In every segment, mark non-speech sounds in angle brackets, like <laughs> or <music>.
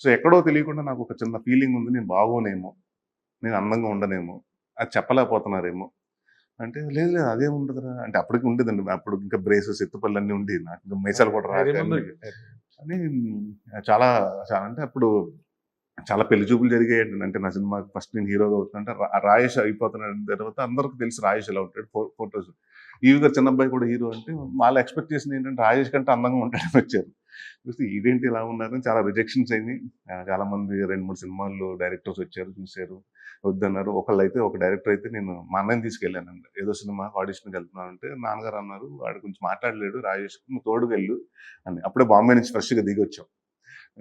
So ఎక్కడో తెలియకుండా నాకు ఒక చిన్న ఫీలింగ్ ఉంది. నేను బాగోనేమో నేను అందంగా ఉండనేమో అది చెప్పలేకపోతున్నారేమో. అంటే లేదు లేదు అదే ఉండదురా. అంటే అప్పటికి ఉండేదండి. అప్పుడు ఇంకా బ్రేసెస్ ఎత్తుపల్లి అన్నీ ఉండి నాకు ఇంకా మీసాలు కూడా. అని చాలా చాలా అంటే అప్పుడు చాలా పెళ్ళి చూపులు జరిగాయండి. అంటే నా సినిమా ఫస్ట్ నేను హీరోగా అవుతుంటే రాయేష్ అయిపోతున్నాడు తర్వాత అందరికి తెలిసి రాయేష్ ఎలా ఉంటాడు ఫోటోస్. ఈవి గారు చిన్న అబ్బాయి కూడా హీరో అంటే వాళ్ళు ఎక్స్పెక్ట్ చేసింది ఏంటంటే రాయేష్ కంటే అందంగా ఉంటాడని వచ్చారు. చూస్తే ఇదేంటి ఇలా ఉన్నారని చాలా రిజెక్షన్స్ అయినాయి చాలామంది చాలా మంది రెండు మూడు సినిమాల్లో డైరెక్టర్స్ వచ్చారు చూశారు. వద్దన్నారు. ఒకళ్ళు అయితే ఒక డైరెక్టర్ అయితే నేను మా అన్నని తీసుకెళ్ళానండి ఏదో సినిమా ఆడిషన్కి వెళ్తున్నాను అంటే నాన్నగారు అన్నారు వాడు కొంచెం మాట్లాడలేడు రాజేష్ నువ్వు తోడుకు వెళ్ళు అని. అప్పుడే బాంబే నుంచి ఫ్రెష్గా దిగి వచ్చాం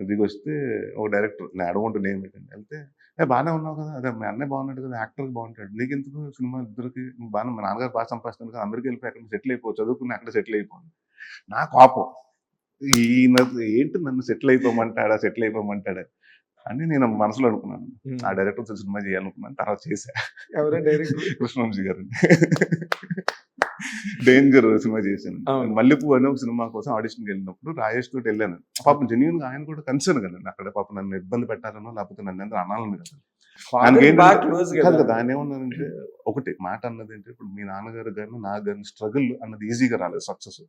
దిగి వస్తే ఒక డైరెక్టర్ నేను అడగంటు నేమ్ ఏంటంటే వెళ్తే ఏ బాగానే ఉన్నావు కదా అదే మీ అన్నయ్య బాగున్నాడు కదా యాక్టర్కి బాగుంటాడు. నీకు ఎందుకు సినిమా ఇద్దరికి? బాగా మా నాన్నగారు బాగా సంపాదిస్తాను కదా అమెరికా వెళ్ళిపోయి అక్కడ సెటిల్ అయిపో చదువుకుని అక్కడ సెటిల్ అయిపోయింది నా కోపం. ఈయన ఏంటి నన్ను సెటిల్ అయిపోమంటాడా సెటిల్ అయిపోమంటాడా అని నేను మనసులో అనుకున్నాను. ఆ డైరెక్టర్ సినిమా చేయాలనుకున్నాను తర్వాత చేశా. ఎవరైనా డైరెక్ట్ కృష్ణవంశీ గారు. డేంజర్ సినిమా చేశాను. మల్లెపూ అనే ఒక సినిమా కోసం ఆడిషన్కి వెళ్ళినప్పుడు రాజేష్ తోటి వెళ్ళాను. పాపం జెన్యున్గా ఆయన కూడా కన్సర్న్ కదండి అక్కడ పాపం నన్ను ఇబ్బంది పెట్టాలనో లేకపోతే నన్ను ఎంత అనాలని కదా. ఏంటంటే- ఆయన ఏమన్నానంటే ఒకటి మాట అన్నది ఏంటి ఇప్పుడు మీ నాన్నగారు కానీ నా కానీ స్ట్రగుల్ అన్నది ఈజీగా రాలేదు సక్సెస్.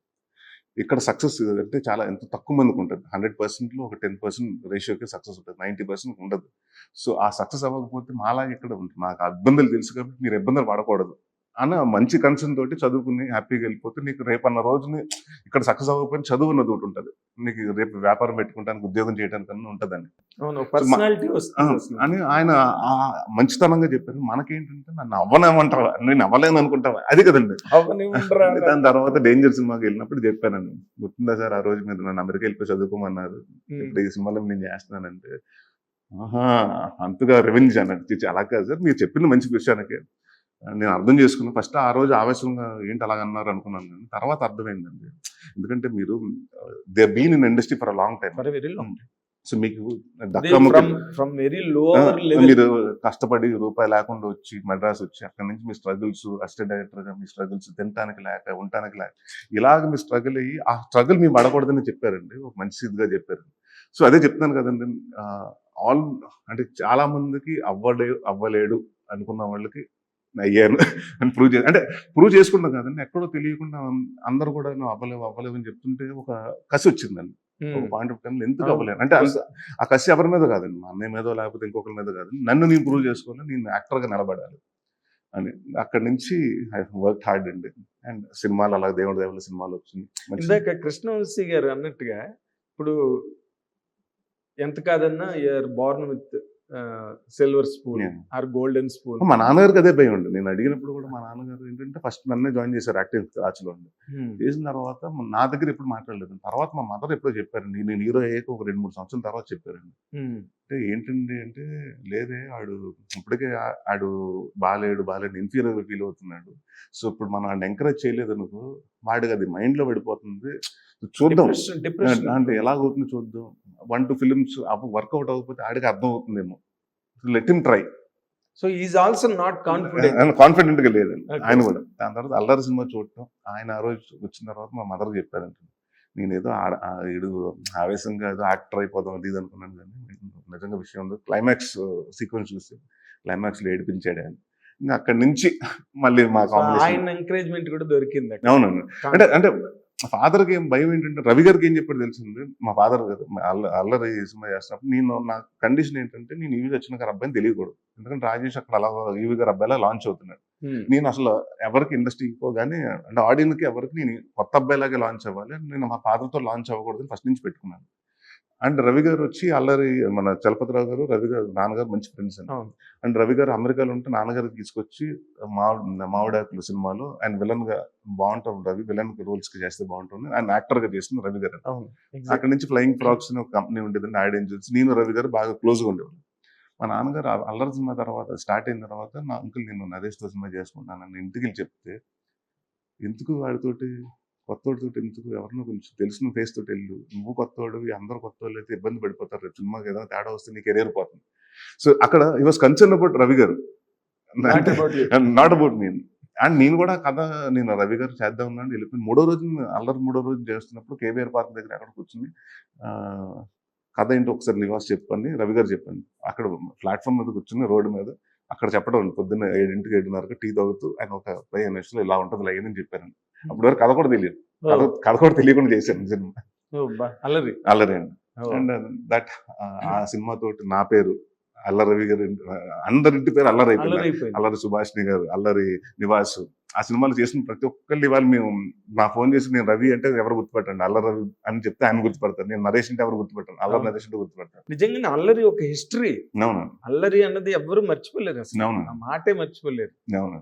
ఇక్కడ సక్సెస్ అంటే చాలా ఎంత తక్కువ మందికి ఉంటుంది. హండ్రెడ్ పర్సెంట్లో ఒక టెన్ పర్సెంట్ రేషియోకి సక్సెస్ ఉంటుంది. నైంటీ పర్సెంట్ ఉండదు. సో ఆ సక్సెస్ అవ్వకపోతే మాలా ఇక్కడ ఉంటుంది నాకు ఇబ్బందులు తెలుసు కాబట్టి మీరు ఇబ్బందులు పడకూడదు. అన్న మంచి కన్సర్న్ తోటి చదువుకుని హ్యాపీగా వెళ్ళిపోతే నీకు రేపన్న రోజుని ఇక్కడ సక్సెస్ అవ్వకపోయినా చదువు అన్నది ఒకటి ఉంటుంది. నీకు రేపు వ్యాపారం పెట్టుకుంటానికి ఉద్యోగం చేయడానికి అన్న ఉంటుందని అసలు. అని ఆయన ఆ మంచితనంగా చెప్పారు. మనకేంటంటే నన్ను అవ్వనేమంటావా నేను అవ్వలేను అనుకుంటావా? అది కదండి. దాని తర్వాత డేంజర్ సినిమాకి వెళ్ళినప్పుడు చెప్పానండి. గుర్తుందా సార్ ఆ రోజు మీద నన్ను అమెరికా వెళ్ళిపోయి చదువుకోమన్నారు. ఇప్పుడు ఈ సినిమాలో నేను చేస్తున్నానంటే ఆహా అంతగా రెవెన్యూ అన్నట్టు. అలా కాదు సార్ మీరు చెప్పింది మంచి విషయానికి. నేను అర్థం చేసుకున్నాను ఫస్ట్ ఆ రోజు ఆవేశంగా ఏంటి అలాగ అన్నారు అనుకున్నాను కానీ తర్వాత అర్థమైందండి. ఎందుకంటే మీరు they been in industry for long time very long so మీకు ఆ, lower level మీరు కష్టపడి రూపాయి లేకుండా వచ్చి మద్రాస్ వచ్చి అక్కడ నుంచి మీ స్ట్రగుల్స్ అసిస్టెంట్ డైరెక్టర్గా మీ స్ట్రగుల్స్ తినడానికి లేక ఉండటానికి లేక ఇలాగ మీ స్ట్రగుల్ అయ్యి ఆ స్ట్రగుల్ మీ పడకూడదని చెప్పారండి. ఒక మంచి ఇదిగా చెప్పారు. సో అదే చెప్తున్నాను కదండి. ఆల్ అంటే చాలా మందికి అవ్వలే అవ్వలేడు అనుకున్న వాళ్ళకి అయ్యాను అని ప్రూవ్ చే అంటే ప్రూవ్ చేసుకుంటాం కదండి. ఎక్కడో తెలియకుండా అందరూ కూడా నువ్వు అవ్వలేవు అవ్వలేవు అని చెప్తుంటే ఒక కసి వచ్చిందండి. ఒక. పాయింట్ ఆఫ్ టైం ఎందుకు. అవ్వలేను? అంటే ఆ కసి ఎవరి మీద కాదండి. మా అన్నయ్య మీదో లేకపోతే ఇంకొకరి మీద కాదు నన్ను నేను ప్రూవ్ చేసుకోవాలి నేను యాక్టర్గా నిలబడాలి అని. అక్కడి నుంచి ఐ వర్క్ హార్డ్ అండి. అండ్ సినిమాలు అలా దేవుడి దేవుళ్ళ సినిమాలు వచ్చింది. ఇందాక కృష్ణవంశీ గారు అన్నట్టుగా ఇప్పుడు ఎంత కాదన్నా you're born with silver spoon. Or golden spoon మా నాన్నగారికి అదే భయం అండి. నేను అడిగినప్పుడు కూడా మా నాన్నగారు ఏంటంటే ఫస్ట్ నన్నే జాయిన్ చేశారు యాక్టింగ్ బ్యాచ్లో అండి. చేసిన తర్వాత నా దగ్గర ఎప్పుడు మాట్లాడలేదు. తర్వాత మా మదర్ ఎప్పుడో చెప్పారండి. నేను హీరో అయ్యాక ఒక రెండు మూడు సంవత్సరాల తర్వాత చెప్పారండి. అంటే ఏంటండి అంటే లేదే ఆడు ఇప్పటికే ఆడు బాలేడు బాలేడు ఇన్ఫీరియర్ ఫీల్ అవుతున్నాడు. సో ఇప్పుడు మనం ఆడిని ఎంకరేజ్ చేయలేదు అనుకో వాడికి అది మైండ్లో పడిపోతుంది. చూద్దాం. అంటే ఎలా అవుతుంది చూద్దాం. వన్ టూ ఫిలిమ్స్ వర్కౌట్ అవ్వకపోతే ఆడికి అర్థం అవుతుందేమో let him try so is also not confident కాన్ఫిడెంట్గా లేదండి Okay. ఆయన కూడా. దాని తర్వాత అల్లరి సినిమా చూడటం. ఆయన ఆ రోజు వచ్చిన తర్వాత మా మదర్ చెప్పారంట నేను ఏదో ఆడ- ఇడు ఆవేశంగా ఏదో యాక్టర్ అయిపోదాం అది ఇది అనుకున్నాను కానీ నిజంగా విషయం ఉంది. క్లైమాక్స్ సీక్వెన్స్ చూసి క్లైమాక్స్లో ఏడిపించాడు ఆయన ఇంకా అక్కడి నుంచి <laughs> మళ్ళీ మా ఆయన ఎంకరేజ్మెంట్ కూడా దొరికింది అక్కడ. అవునండి అంటే అంటే ఫాదర్కి ఏం భయం ఏంటంటే రవి గారికి ఏం చెప్పాడు తెలిసింది మా ఫాదర్ గారు అల్లరి సినిమా చేస్తున్నప్పుడు నేను నా కండిషన్ ఏంటంటే నేను ఈవీ వచ్చిన గారు అబ్బాయిని తెలియకూడదు. ఎందుకంటే రాజేష్ అక్కడ అలా ఈవీ గారు అబ్బాయిలా లాంచ్ అవుతున్నాడు. నేను అసలు ఎవరికి ఇండస్ట్రీకి పోగానే అంటే ఆడియన్స్కి ఎవరికి నేను కొత్త అబ్బాయిలాగే లాంచ్ అవ్వాలి అని నేను మా ఫాదర్తో లాంచ్ అవ్వకూడదని ఫస్ట్ నుంచి పెట్టుకున్నాను. అండ్ రవి గారు వచ్చి అల్లరి మన చలపతిరావు గారు రవి గారు నాన్నగారు మంచి ఫ్రెండ్స్ అండి. అండ్ రవి గారు అమెరికాలో ఉంటే నాన్నగారికి తీసుకొచ్చి మావిడ మావిడాకులు సినిమాలో ఆయన విలన్గా బాగుంటాం రవి విలన్ రోల్స్కి చేస్తే బాగుంటుంది ఆయన యాక్టర్గా చేసిన రవి గారు. అక్కడ నుంచి ఫ్లయింగ్ ఫ్రాక్స్ అని ఒక కంపెనీ ఉండేదండి యాడ్ ఏజెన్సీ నేను రవి గారు బాగా క్లోజ్గా ఉండేవాళ్ళు. మా నాన్నగారు అల్లరి సినిమా తర్వాత స్టార్ట్ అయిన తర్వాత నా అంకుల్ నేను నరేష్తో సినిమా చేసుకుంటాను నన్ను ఇంటికి వెళ్ళి చెప్తే ఎందుకు వాడితోటి కొత్తోడితోటి ఎందుకు? ఎవరినో కొంచెం తెలిసిన ఫేస్ తోటి వెళ్ళు. నువ్వు కొత్తవాడు అందరూ కొత్త వాళ్ళు అయితే ఇబ్బంది పడిపోతారు. రేపు సినిమాకి ఏదైనా తేడా వస్తే నీ కెరీర్ పోతుంది. సో అక్కడ ఈ వాస్ కన్సర్న్ అబౌట్ రవి గారు. నాట్ అబౌట్ నేను అండ్ నేను కూడా కథ నేను రవి గారు చేద్దాం ఉన్నాను వెళ్ళిపోయి మూడో రోజు అల్లరి మూడో రోజు చేస్తున్నప్పుడు కేబీఆర్ పార్క్ దగ్గర అక్కడ కూర్చుని ఆ, కథ ఏంటో ఒకసారి నివాస్ చెప్పని రవి గారు చెప్పండి. అక్కడ ప్లాట్ఫామ్ మీద కూర్చుని రోడ్డు మీద అక్కడ చెప్పడం పొద్దున్న ఏడింటికి ఏడున్నరకు టీ తాగుతూ ఆయన ఒక పదిహేను నిమిషాలు ఇలా ఉంటుంది లైన్ అని చెప్పారండి <laughs> అప్పటి వరకు కథ కూడా తెలియదు. కథ కూడా తెలియకుండా చేశాను సినిమా. అల్లరి. అల్లరి అండి. అండ్ దట్ ఆ సినిమా తోటి నా పేరు అల్లరి రవి గారు అందరింటి పేరు అల్లరి అయిపోయింది. అల్లరి సుభాష్ని గారు అల్లరి నివాస్. ఆ సినిమాలు చేసిన ప్రతి ఒక్కళ్ళు ఇవాళ మేము నా ఫోన్ చేసి నేను రవి అంటే ఎవరు గుర్తుపెట్టండి? అల్లరి రవి అని చెప్తే ఆయన గుర్తుపడతారు. నేను నరేష్ అంటే ఎవరు గుర్తుపెట్టాను అల్లరి. నరేష్ అంటే గుర్తుపెట్టాను నిజంగానే అల్లరి ఒక హిస్టరీ. అవును అల్లరి అన్నది ఎవ్వరు మర్చిపోలేరు అసలు. అవును మాటే మర్చిపోలేరు. అవును